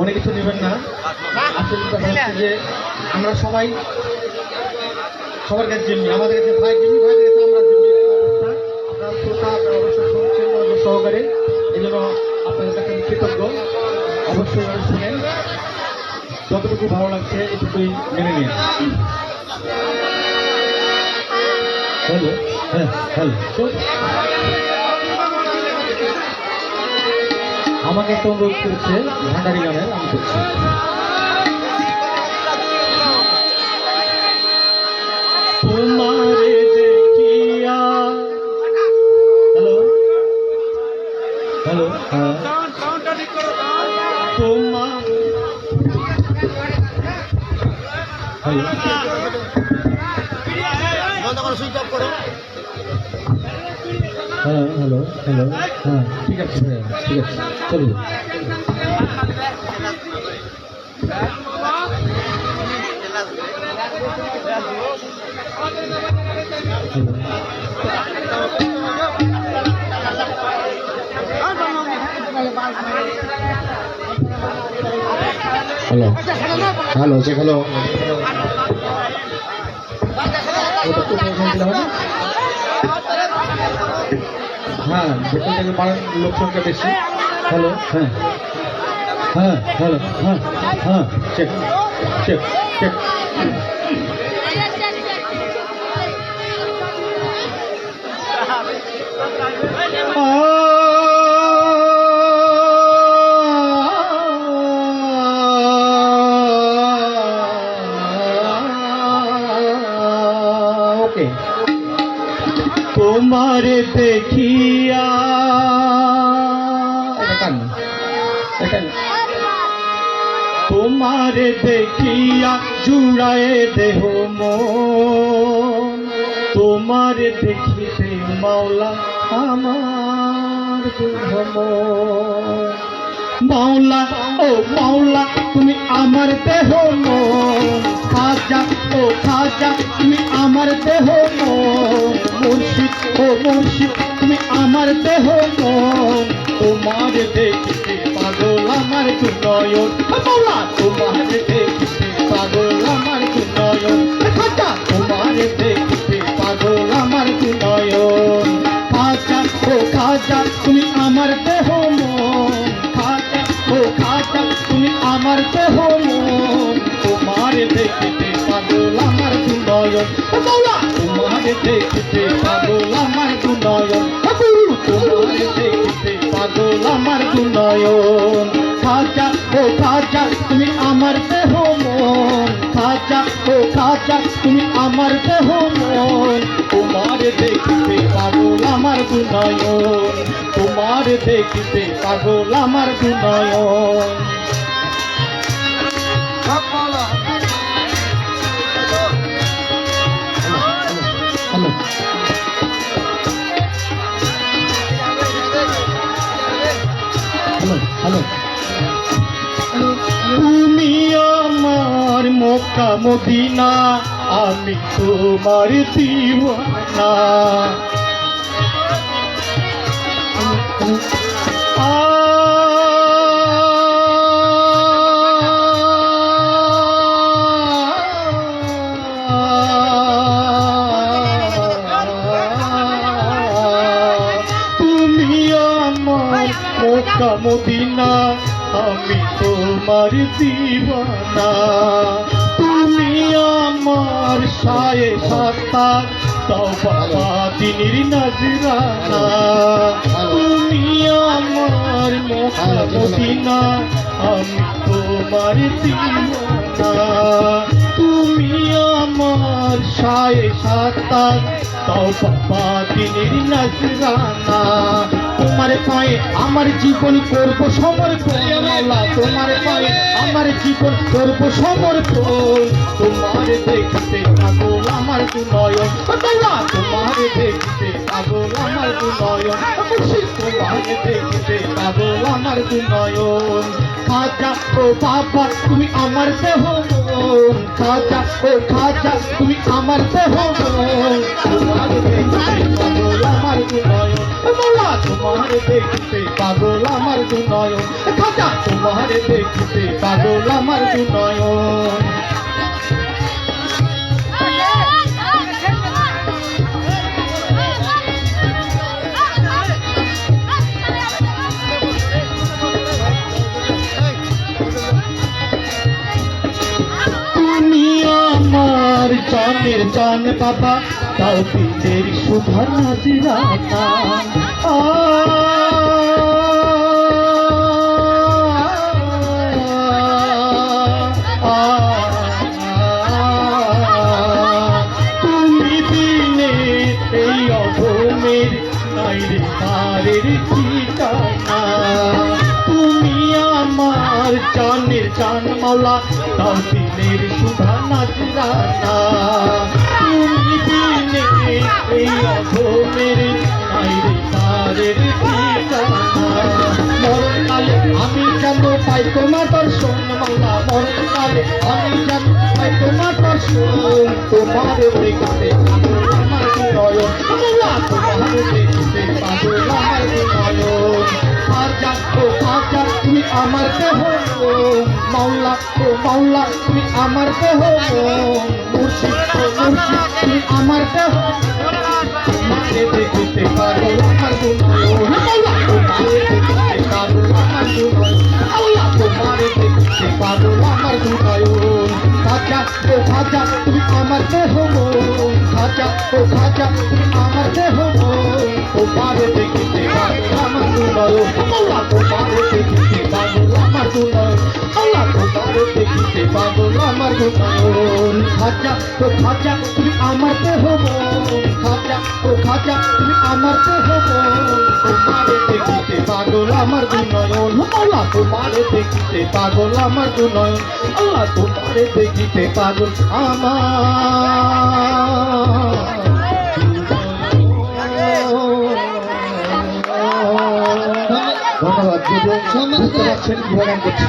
মনে কিছু নেবেন না। আসলে ব্যাপার হচ্ছে যে আমরা সবাই সবার কাছে জিম্মি আমাদের কাছে ভাই জিম্মি ভাইদের কাছে আমরা জিম্মি আপনার শ্রোতা, আপনারা অবশ্যই শুনছেন মনোযোগ সহকারে। এই জন্য আপনাদের কাছে আমি কৃতজ্ঞ। অবশ্যই শুনেন। যতটুকু ভালো লাগছে, এটুকুই মেনে নিন। হ্যালো হ্যাঁ হ্যালো আমাকে একটা অনুরোধ করেছে ভান্ডারি গানের আমি করছি। হ্যাঁ বন্ধ করো সুইচ অফ করো। হ্যাঁ হ্যালো হ্যালো হ্যাঁ ঠিক আছে ভাইয়া ঠিক আছে hello hello hello check hello. হ্যাঁ বেতন থেকে পাড়ার লোক সংখ্যা বেশি। হ্যালো হ্যাঁ। হ্যাঁ হ্যালো হ্যাঁ হ্যাঁ চেক চেক চেক তোমার দেখিয়া। তোমার দেখিয়া জুড়ায় দেহ মন। তোমার দেখিতে মাওলা আমার মন। মাওলা, ও মাওলা, তুমি আমার দেহ মন। খাজা, ও খাজা, তুমি আমার দেহ মুর্শিদ, ও মুর্শিদ, তুমি আমার দেহ তোমার দেখিতে পাগল আমার নয়ন মাওলা, তোমার দেখিতে পাগল আমার নয়ন খাজা, তোমার দেখিতে পাগল আমার নয়ন খাজা, ও খাজা, তুমি আমার দেহ খাজা, ও খাজা, তুমি আমার দেহ তোমার দেখিতে পাগল আমার নয়ন মাওলা তোমার দেখিতে পাগল আমার নয়ন গুরু তোমার দেখিতে পাগল আমার নয়ন খাজা ও খাজা তুমি আমার দেহ মন। খাজা ও খাজা তুমি আমার দেহ মন। তোমার দেখিতে পাগল আমার নয়ন তোমার দেখিতে পাগল আমার নয়ন মক্কা মদিনা আমি তোমার দিওয়ানা। তুমি আমার মক্কা মদিনা আমি তোমার দিওয়ানা। সায়ে সাতা তাও বাবা দিনের নজরানা। তুমি আমার মক্কা মদিনা আমি তোমার দিওয়ানা। তুমি আমার সায়ে সাতা তাও বাবা দিনের নজরানা। তোমার পায়ে আমার জীবন করব সমর্পণ মাওলা তোমার পায়ে আমার জীবন করব সমর্পণ তোমার দেখতে পাগল আমার দু নয়ন ও মাওলা তোমার দেখতে পাগল আমার দু নয়ন ও মুর্শিদ তোমার দেখতে পাগল আমার দুনয়ন। খাজা ও বাবা, তুমি আমার দেহ খাজা ও খাজা, তুমি আমার দেহ তোমার দেখতে পাগল আমার দুনয়ন। তোমার দেখতে পাগল আমার দুনয়ন খাজা, তোমার দেখতে পাগল আমার দুনয়ন জানের জান বাবা তাও দিনের সুধা নাজিরানা পারের ঠিকানা। তুমি আমার জানের জান মাওলা তাও দিনের সুধা নাজরানা তুমি দিনে এই অধমের নাইরে ঠিকানা মরণকালে আমি যেন পাই তোমার দর্শন মাওলা মরণকালে আমি যেন পাই তোমার দর্শন, তোমার দেখতে পাগল আমার নয়ন তোমার মুর্শিদ মুর্শিদ, তুমি আমার দেহ। খাজা ও খাজা তুমি আমার দেহ খাজা ও খাজা তুমি আমার দেহ তোমারে দেখতে পাগল আমার নয়ন মাওলা তোমারে দেখতে পাগল আমার মাওলা তোমারে দেখতে পাগল আমার নয়ন খাজা তুমি আমার দেহ খাজা খাজা, তুমি আমার দেহ তোমারে দেখতে পাগল আমার নয়ন মাওলা তোমারে দেখতে পাগল আমার নয়ন আল্লাহ তোমারে দেখতে পাগল আমার। ধন্যবাদ রাখছেন পারছেন কীভাবে গান করছি